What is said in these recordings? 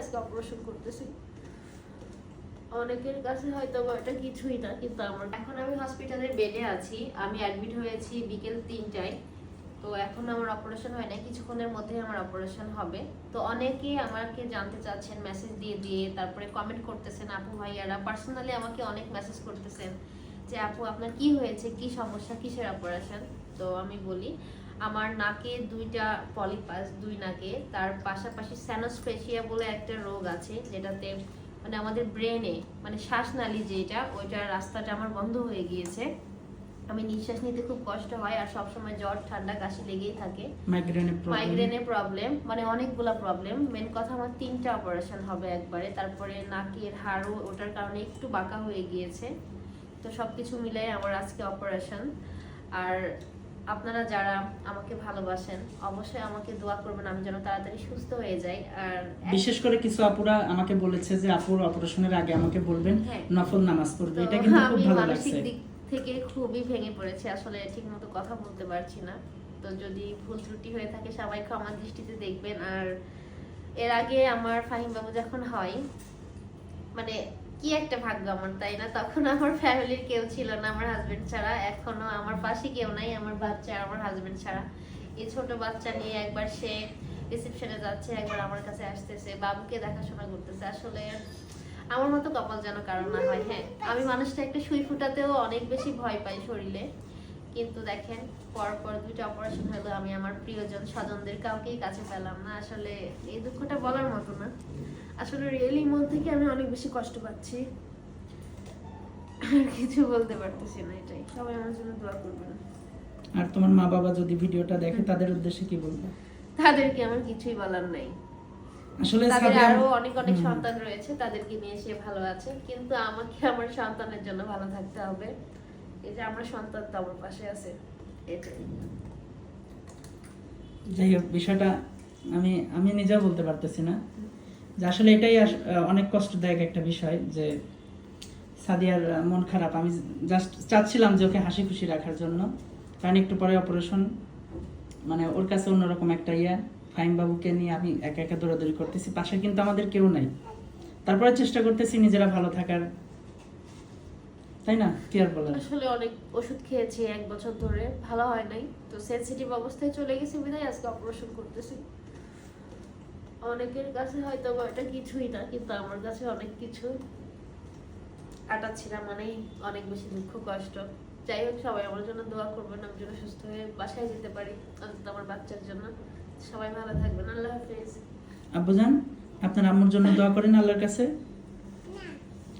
আজকে অপারেশন করতেছি। অনেকের কাছে হয়তো এটা কিছুই না, কিন্তু আমার এখন আমি হসপিটালের বেডে আছি। আমি অ্যাডমিট হয়েছি বিকেল তিনটায়। তো এখন আমার অপারেশন হয় না কিছুক্ষণের মধ্যে আমার অপারেশন হবে। তো অনেকেই আমাকে জানতে চাচ্ছেন মেসেজ দিয়ে দিয়ে, তারপরে কমেন্ট করতেছেন, আপু ভাইয়ারা পার্সোনালি আমাকে অনেক মেসেজ করতেছেন যে, আপু, আপনার কি হয়েছে? কি সমস্যা? কিসের অপারেশন তো আমি বলি আমার নাকে দুইটা পলিপাস দুই নাকে। তার পাশাপাশি স্যানোস্পেশিয়া বলে একটা রোগ আছে যেটাতে মানে আমাদের ব্রেনে মানে শ্বাসনালী যেটা ওইটার রাস্তাটা আমার বন্ধ হয়ে গিয়েছে। আমি নিঃশ্বাস নিতে খুব কষ্ট হয় আর সবসময় জ্বর ঠান্ডা কাশি লেগেই থাকে। মাইগ্রেনের প্রবলেম মানে অনেকগুলা প্রবলেম মেন কথা আমার তিনটা অপারেশন হবে একবারে। তারপরে নাকের হাড়ও ওটার কারণে একটু বাঁকা হয়ে গিয়েছে। তো সবকিছু মিলে আমার আজকে অপারেশন আর আপনারা যারা আমাকে ভালোবাসেন অবশ্যই আমাকে দোয়া করবেন আমি যেন তাড়াতাড়ি সুস্থ হয়ে যাই। আর বিশেষ করে কিছু আপুরা আমাকে বলেছে যে আপুর অপারেশনের আগে আমাকে বলবেন হ্যাঁ। নফল নামাজ পড়বে। এটা কিন্তু খুব আমি ভালো লাগছে। দিক থেকে খুবই ভেঙে পড়েছি। আসলে ঠিকমতো কথা বলতে পারছি না। তো যদি ভুল ত্রুটি হয়ে থাকে সবাই ক্ষমা দৃষ্টিতে দেখবেন। আর এর আগে আমার ফাহিম বাবু যখন হয় মানে কি একটা ভাগ্য আমার, তাই না? তখন আমার ফ্যামিলির কেউ ছিল না, আমার হাজবেন্ড ছাড়া। এখনও আমার পাশে কেউ নাই, আমার বাচ্চা আমার হাজবেন্ড ছাড়া। এই ছোট বাচ্চা নিয়ে একবার সে রিসেপশনে যাচ্ছে, একবার আমার কাছে আসতেছে, বাবুকে দেখাশোনা করতেছে। আসলে আমার মতো কপাল যেন কারণ না হয় হ্যাঁ। আমি মানুষটা একটা সুই ফুটাতেও অনেক বেশি ভয় পাই শরীরে। কিন্তু দেখেন পর পর দুইটা অপারেশন হলো আমি আমার প্রিয়জন স্বজনদের কাউকেই কাছে পেলাম না। আসলে এই দুঃখটা বলার মতো না। আসলে রিয়েলি মন থেকে আমি অনেক বেশি কষ্ট পাচ্ছি। আর কিছু বলতে পারতেছি না এটাই। সবাই আমার জন্য দোয়া করবেন। আর তোমার মা বাবা যদি ভিডিওটা দেখে তাদের উদ্দেশ্যে কি বলবে? তাদেরকে আমার কিছুই বলার নাই। আসলে তাদের আরও অনেক অনেক সন্তান রয়েছে তাদেরকে নিয়ে সে ভালো আছে। কিন্তু আমাকে আমার সন্তানের জন্য ভালো থাকতে হবে। এই যে আমার সন্তান তো পাশে আছে, এটাই। যাই হোক, বিষয়টা আমি আমি নিজেও বলতে পারতেছি না। যে আসলে এটাই অনেক কষ্টদায়ক একটা বিষয় যে সাদিয়ার মন খারাপ। আমি জাস্ট চাচ্ছিলাম যে ওকে হাসি খুশি রাখার জন্য। কারণ একটু পরে অপারেশন মানে ওর কাছে অন্যরকম একটা ইয়া। ফাইম বাবুকে নিয়ে আমি একা একা দৌড়াদৌড়ি করতেছি। পাশে কিন্তু আমাদের কেউ নাই। তারপরে চেষ্টা করতেছি নিজেরা ভালো থাকার। তাই না? কি আর বলার? আসলে অনেক ওষুধ খেয়েছি এক বছর ধরে ভালো হয় নাই। তো সেনসিটিভ অবস্থায় চলে গেছি বিধায় আজকে অপারেশন করতেছি। অনেকের কাছে হয়তো এটা কিছুই না কিন্তু আমার কাছে অনেক কিছু। কাটাচ্ছিলাম মানেই অনেক বেশি দুঃখ কষ্ট। যাই হোক সবাই আমার জন্য দোয়া করবেন আমি যেন সুস্থ হয়ে বাসায় যেতে পারি অন্তত আমার বাচ্চার জন্য। সবাই ভালো থাকবেন আল্লাহ হাফেজ। আব্বুজান আপনার আম্মুর জন্য দোয়া করেন আল্লাহর কাছে?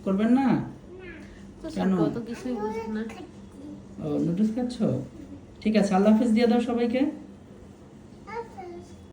করবেন না? কেন? ছোট কিছুই বুঝি না। ও নুডলস খাচ্ছ ঠিক আছে আল্লাহ হাফিজ দিয়ে দাও সবাইকে।